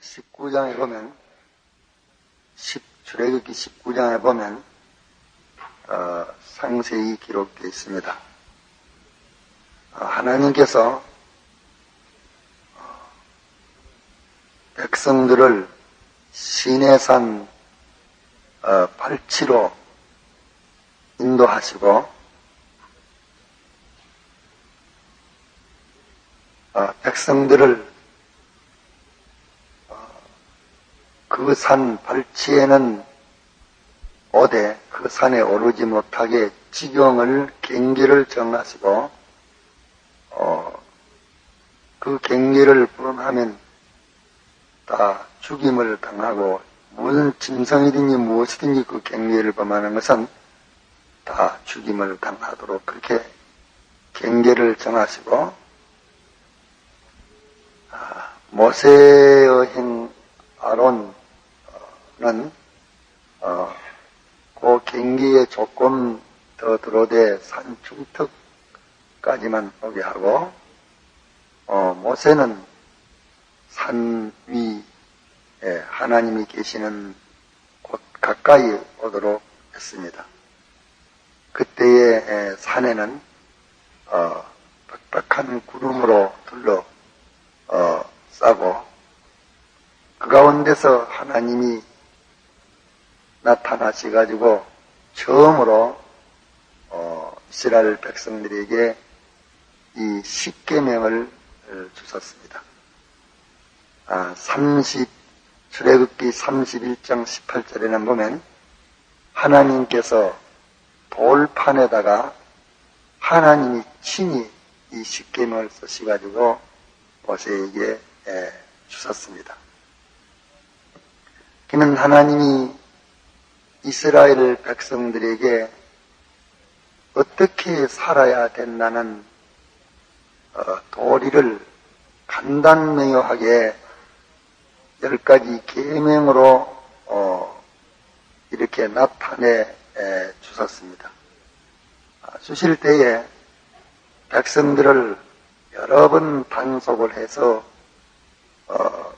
19장에 보면 10, 출애굽기 19장에 보면 어, 상세히 기록되어 있습니다. 어, 하나님께서 어, 백성들을 시내산 어, 발치로 인도하시고 어, 백성들을 그 산 발치에는 오되 그 산에 오르지 못하게 지경을 경계를 정하시고 어, 그 경계를 불응하면 다 죽임을 당하고 무슨 짐승이든지 무엇이든지 그 경계를 범하는 것은 다 죽임을 당하도록 그렇게 경계를 정하시고 아, 모세의 행 아론 은 어, 그 경기에 조금 더 들어대 산 중턱까지만 오게 하고 어, 모세는 산 위에 하나님이 계시는 곳 가까이 오도록 했습니다. 그때의 산에는 어, 빽빽한 구름으로 둘러 어, 싸고 그 가운데서 하나님이 나타나셔가지고 처음으로 어, 이스라엘 백성들에게 이 십계명을 주셨습니다. 아, 30 출애굽기 31장 18절에는 보면 하나님께서 돌판에다가 하나님이 친히 이 십계명을 쓰시가지고 모세에게 주셨습니다. 그는 하나님이 이스라엘 백성들에게 어떻게 살아야 된다는 어, 도리를 간단명료하게 열 가지 계명으로 어, 이렇게 나타내 주셨습니다. 아, 주실 때에 백성들을 여러 번 단속을 해서 어,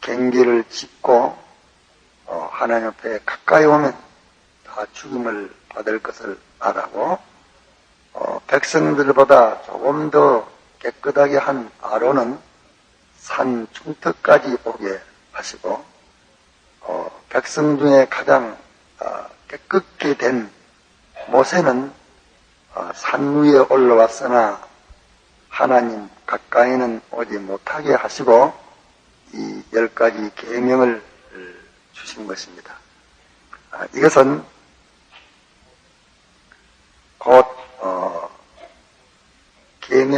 경계를 짓고 어, 하나님 앞에 가까이 오면 다 죽임을 받을 것을 말하고 어, 백성들보다 조금 더 깨끗하게 한 아론은 산 중턱까지 오게 하시고 어, 백성 중에 가장 어, 깨끗게 된 모세는 어, 산 위에 올라왔으나 하나님 가까이는 오지 못하게 하시고 이 열 가지 계명을 주신 것입니다. 아, 이것은 곧 어,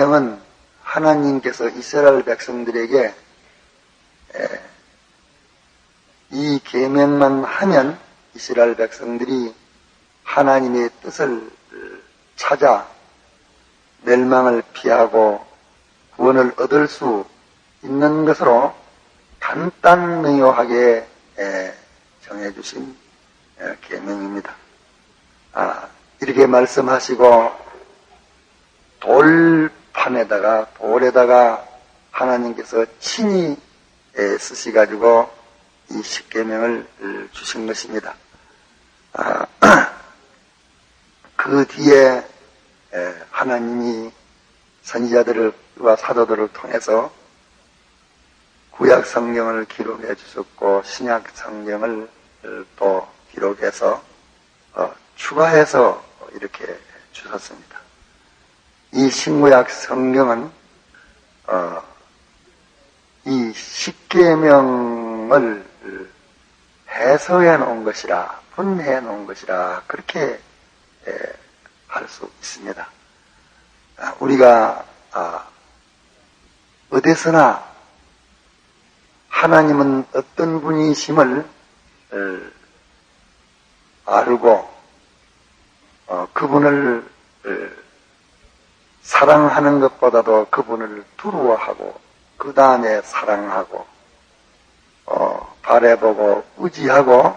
계명은 하나님께서 이스라엘 백성들에게 에, 이 계명만 하면 이스라엘 백성들이 하나님의 뜻을 찾아 멸망을 피하고 구원을 얻을 수 있는 것으로 간단명료하게 정해주신 계명입니다. 아, 이렇게 말씀하시고 돌 판에다가 돌에다가 하나님께서 친히 쓰시가지고 이 십계명을 주신 것입니다. 아, 그 뒤에 하나님이 선지자들과 사도들을 통해서 구약 성경을 기록해 주셨고 신약 성경을 또 기록해서 어, 추가해서 이렇게 주셨습니다. 이 신구약 성경은 어, 이 십계명을 해석해 놓은 것이라 분해 놓은 것이라 그렇게 할 수 있습니다. 아, 우리가 아, 어디서나 하나님은 어떤 분이심을 알고 어, 그분을 사랑하는 것보다도 그분을 두려워하고 그 다음에 사랑하고 어, 바래보고 의지하고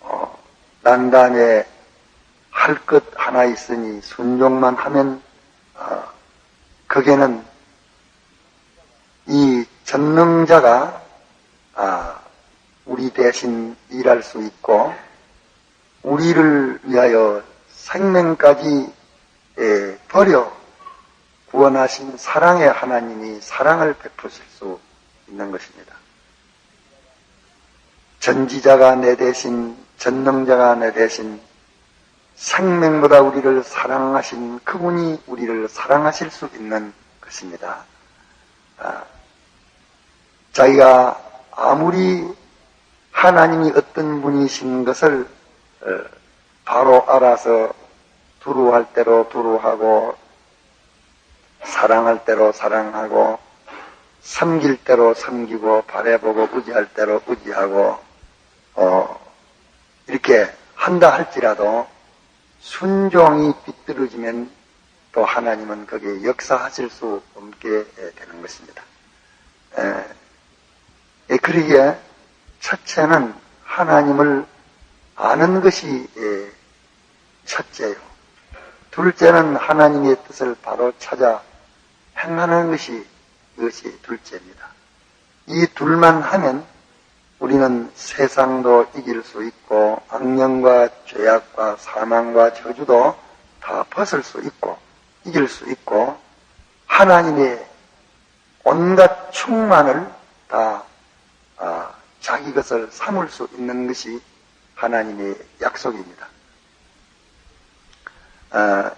어, 난 다음에 할 것 하나 있으니 순종만 하면 어, 그게는 이 전능자가 우리 대신 일할 수 있고 우리를 위하여 생명까지 예, 버려 구원하신 사랑의 하나님이 사랑을 베푸실 수 있는 것입니다. 전지자가 내 대신 전능자가 내 대신 생명보다 우리를 사랑하신 그분이 우리를 사랑하실 수 있는 것입니다. 아, 자기가 아무리 하나님이 어떤 분이신 것을 어, 바로 알아서 두루할 대로 두루하고 사랑할 대로 사랑하고 섬길 대로 섬기고 바래보고 의지할 대로 의지하고 어, 이렇게 한다 할지라도 순종이 비뚤어지면 또 하나님은 거기에 역사하실 수 없게 되는 것입니다. 에, 예, 그러기에 첫째는 하나님을 아는 것이 예, 첫째요. 둘째는 하나님의 뜻을 바로 찾아 행하는 것이 이것이 둘째입니다. 이 둘만 하면 우리는 세상도 이길 수 있고 악령과 죄악과 사망과 저주도 다 벗을 수 있고 이길 수 있고 하나님의 온갖 충만을 다 아, 자기 것을 삼을 수 있는 것이 하나님의 약속입니다. 아,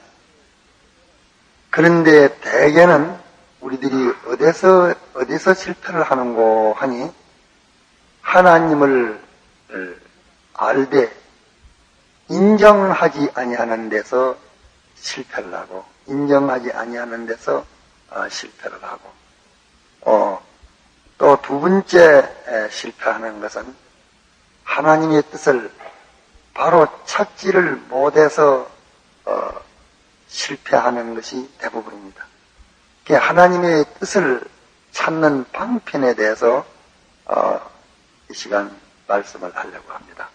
그런데 대개는 우리들이 어디서 어디서 실패를 하는고 하니 하나님을 알되 인정하지 아니하는 데서 실패를 하고 인정하지 아니하는 데서 어, 실패를 하고 어, 또 두 번째 실패하는 것은 하나님의 뜻을 바로 찾지를 못해서 어, 실패하는 것이 대부분입니다. 하나님의 뜻을 찾는 방편에 대해서 어, 이 시간 말씀을 하려고 합니다.